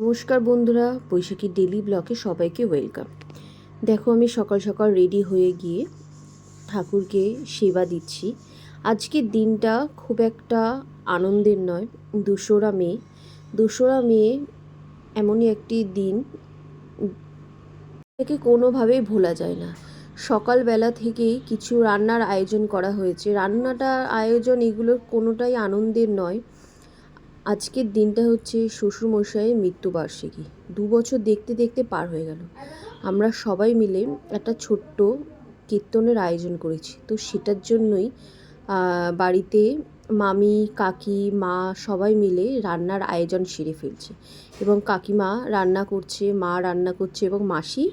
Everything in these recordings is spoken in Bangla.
নমস্কার বন্ধুরা, বৈশাখী ডেলি ব্লকে সবাইকে ওয়েলকাম দেখো, আমি সকাল সকাল রেডি হয়ে গিয়ে ঠাকুরকে সেবা দিচ্ছি। আজকের দিনটা খুব একটা আনন্দের নয়। দোসরা মে। দোসরা মে এমনই একটি দিন একে কোনোভাবেই ভোলা যায় না। সকালবেলা থেকেই কিছু রান্নার আয়োজন করা হয়েছে। রান্নাটা আয়োজন এগুলোর কোনোটাই আনন্দের নয়। আজকের দিনটা হচ্ছে শ্বশুরমশাইয়ের মৃত্যুবার্ষিকী। দু বছর দেখতে দেখতে পার হয়ে গেল। আমরা সবাই মিলে একটা ছোট্ট কীর্তনের আয়োজন করেছি। তো সেটার জন্যই বাড়িতে মামি, কাকি, মা সবাই মিলে রান্নার আয়োজন সেরে ফেলছে। এবং কাকিমা রান্না করছে, মা রান্না করছে এবং মাসি,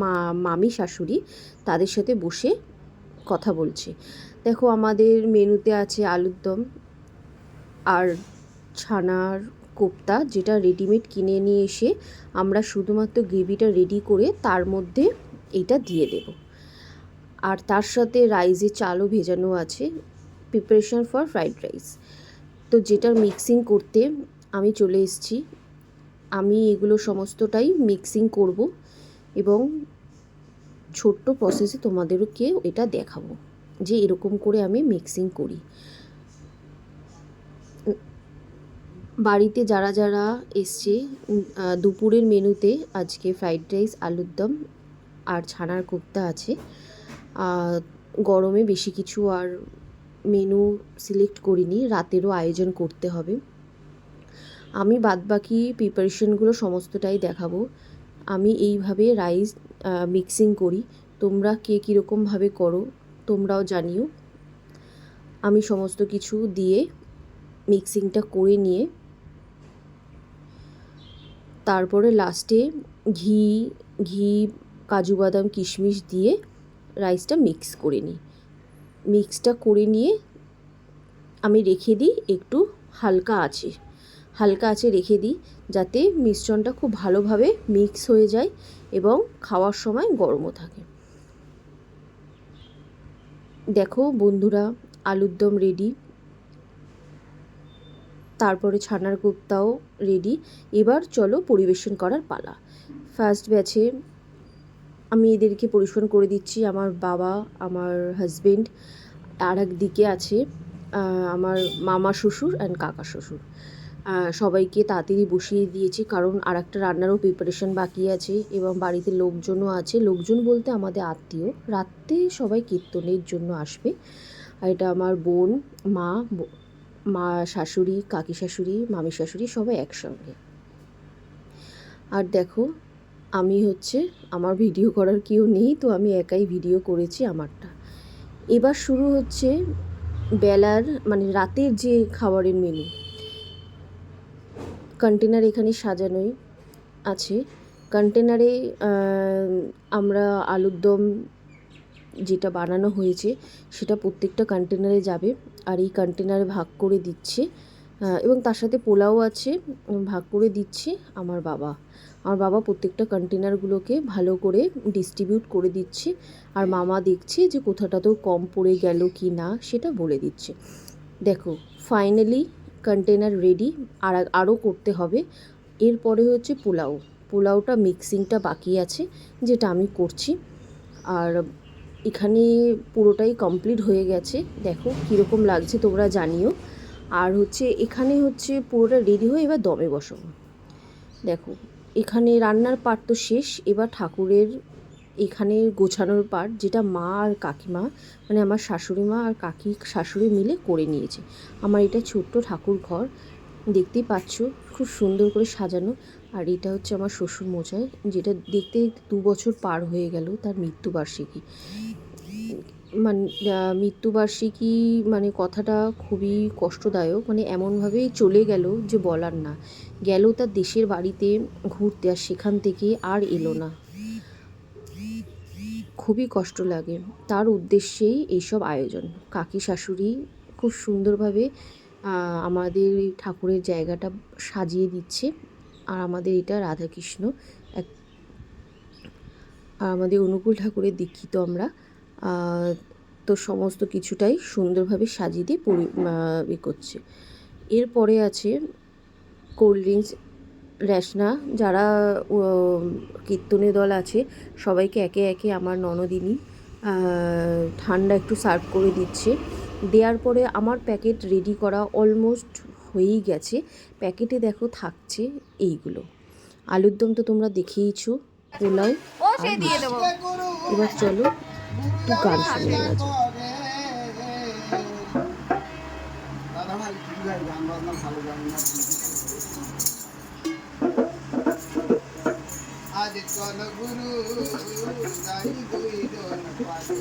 মা, মামি, শাশুড়ি তাদের সাথে বসে কথা বলছে। দেখো আমাদের মেনুতে আছে আলুর দম আর ছানার কোপ্তা যেটা রেডিমেড কিনে নিয়ে এসে আমরা শুধুমাত্র গ্রেভিটা রেডি করে তার মধ্যে এইটা দিয়ে দেব। আর তার সাথে রাইসে চালও ভেজানো আছে প্রিপারেশন ফর ফ্রাইড রাইস তো যেটার মিক্সিং করতে আমি চলে এসেছি, আমি এগুলো সমস্তটাই মিক্সিং করব এবং ছোট্ট প্রসেসে তোমাদেরকে এটা দেখাবো যে এরকম করে আমি মিক্সিং করি। বাড়িতে যারা যারা এসছে দুপুরের মেনুতে আজকে ফ্রাইড রাইস আলুর দম আর ছানার কোপ্তা আছে। গরমে বেশি কিছু আর মেনু সিলেক্ট করিনি, রাতেরও আয়োজন করতে হবে। আমি বাদবাকি প্রিপারেশনগুলো সমস্তটাই দেখাবো। আমি এইভাবে রাইস মিক্সিং করি। তোমরা কে কীরকমভাবে করো, তোমরাও জানিও। আমি সমস্ত কিছু দিয়ে মিক্সিংটা করে নিয়ে তারপরে লাস্টে ঘি ঘি, কাজু বাদাম, কিশমিশ দিয়ে রাইসটা মিক্স করে নিই। মিক্সটা করে নিয়ে আমি রেখে দিই, একটু হালকা আছে হালকা আছে রেখে দিই, যাতে মিশ্রণটা খুব ভালোভাবে মিক্স হয়ে যায় এবং খাওয়ার সময় গরমও থাকে। দেখো বন্ধুরা, আলুর দম রেডি তারপরে ছানার কোপ্তাও রেডি এবার চলো পরিবেশন করার পালা। ফার্স্ট ব্যাচে আমি এদেরকে পরিবেশন করে দিচ্ছি। আমার বাবা, আমার হাজবেন্ড আর দিকে আছে আমার মামা শ্বশুর অ্যান্ড কাকা শ্বশুর। সবাইকে তাড়াতাড়ি বসিয়ে দিয়েছি কারণ আর একটা রান্নারও প্রিপারেশন বাকি আছে এবং বাড়িতে লোকজনও আছে। লোকজন বলতে আমাদের আত্মীয়। রাত্রে সবাই কীর্তনের জন্য আসবে। আর এটা আমার বোন, মা মা শাশুড়ি, কাকি শাশুড়ি, মামি শাশুড়ি সবাই একসঙ্গে। আর দেখো, আমি হচ্ছে, আমার ভিডিও করার কেউ নেই, তো আমি একাই ভিডিও করেছি আমারটা। এবার শুরু হচ্ছে বেলার মানে রাতের যে খাবারের মেনু কন্টেনার এখানে সাজানোই আছে। কন্টেনারে আমরা আলুর দম যেটা বানানো হয়েছে, সেটা প্রত্যেকটা কন্টেনারে যাবে আর এই কন্টেনারে ভাগ করে দিচ্ছে। এবং তার সাথে পোলাও আছে, ভাগ করে দিচ্ছে আমার বাবা। আমার বাবা প্রত্যেকটা কন্টেনারগুলোকে ভালো করে ডিস্ট্রিবিউট করে দিচ্ছে আর মামা দেখছে যে কোথাটাতেও কম পড়ে গেল কি না, সেটা বলে দিচ্ছে। দেখো ফাইনালি কন্টেনার রেডি আর আরও করতে হবে। এরপরে হচ্ছে পোলাও। পোলাওটা মিক্সিংটা বাকি আছে, যেটা আমি করছি। আর এখানে পুরোটাই কমপ্লিট হয়ে গেছে। দেখো কীরকম লাগছে তোমরা জানিও। আর হচ্ছে এখানে হচ্ছে পুরোটা রেডি হয়ে এবার দমে বসাবো দেখো, এখানে রান্নার পার্ট তো শেষ। এবার ঠাকুরের এখানে গোছানোর পার্ট যেটা মা আর কাকিমা মানে আমার শাশুড়ি মা আর কাকি, শাশুড়ি মিলে করে নিয়েছে। আমার এটা ছোট্ট ঠাকুর ঘর, দেখতেই পাচ্ছ খুব সুন্দর করে সাজানো। আর এটা হচ্ছে আমার শ্বশুর মশাই যেটা দেখতে দু বছর পার হয়ে গেল তার মৃত্যুবার্ষিকী। মানে মৃত্যুবার্ষিকী মানে কথাটা খুবই কষ্টদায়ক। মানে এমনভাবেই চলে গেল যে বলার না। গেল তার দেশের বাড়িতে ঘুরতে আর সেখান থেকে আর এলো না। খুবই কষ্ট লাগে। তার উদ্দেশ্যেই এইসব আয়োজন। কাকি শাশুড়ি খুব সুন্দরভাবে আমাদের ঠাকুরের জায়গাটা সাজিয়ে দিচ্ছে। আর আমাদের এটা রাধাকৃষ্ণ, এক আর আমাদের অনুকূল ঠাকুরের দীক্ষিত আমরা। তো সমস্ত কিছুটাই সুন্দরভাবে সাজিয়ে দিয়ে পরি এ করছে। এরপরে আছে কোল্ড ড্রিঙ্কস র্যাশনা যারা কীর্তনে দল আছে সবাইকে একে একে আমার ননদিনী ঠান্ডা একটু সার্ভ করে দিচ্ছে। দেওয়ার পরে আমার প্যাকেট রেডি করা অলমোস্ট হয়েই গেছে। প্যাকেটে দেখো থাকছে এইগুলো। আলুর দম তো তোমরা দেখেইছো পোলাও। এবার চলো। গান শুনে নেওয়া আজ চল গুরু গাই পাদে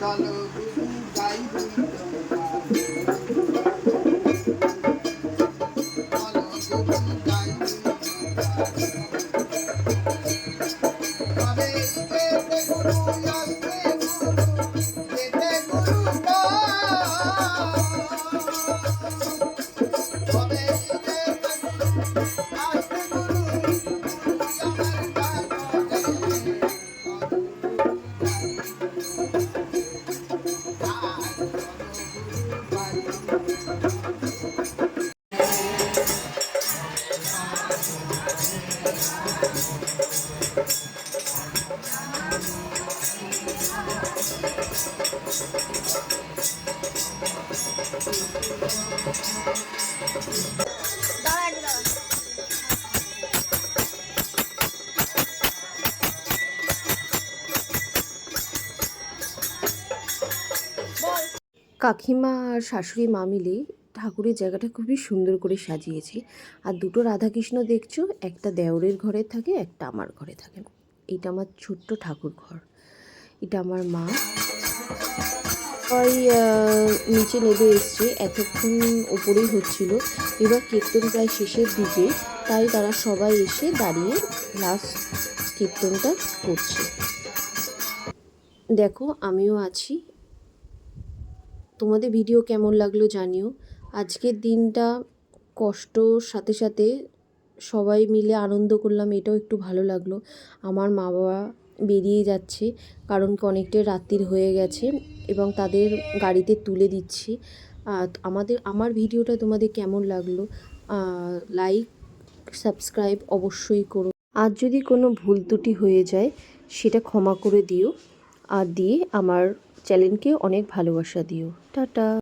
চল গুরু গাই কাকিমা আর শাশুড়ি মা মিলে ঠাকুরের জায়গাটা খুবই সুন্দর করে সাজিয়েছে। আর দুটো রাধাকৃষ্ণ দেখছ, একটা দেওরের ঘরে থাকে, একটা আমার ঘরে থাকে। এটা আমার ছোট্ট ঠাকুর ঘর এটা আমার মা। আহ, নিচে নেমে এসছে এতক্ষণ ওপরেই হচ্ছিল। এবার কীর্তন প্রায় শেষের দিকে তাই তারা সবাই এসে দাঁড়িয়ে লাস্ট কীর্তনটা করছে। দেখো আমিও আছি। তোমাদের ভিডিও কেমন লাগল জানিও। আজকের দিনটা কষ্টর সাথে সাথে সবাই মিলে আনন্দ করলাম এটাও একটু ভালো লাগল। আমার মা বাবা বেরিয়ে যাচ্ছে, কারণ কি অনেকটাই রাত্রির হয়ে গেছে এবং তাদের গাড়িতে তুলে দিচ্ছি। আমাদের, আমার ভিডিওটা তোমাদের কেমন লাগল লাইক সাবস্ক্রাইব অবশ্যই করো। আর যদি কোনো ভুল ত্রুটি হয়ে যায়, সেটা ক্ষমা করে দিও। আর দিয়ে আমার চ্যানেলকে অনেক ভালোবাসা দিও। টাটা।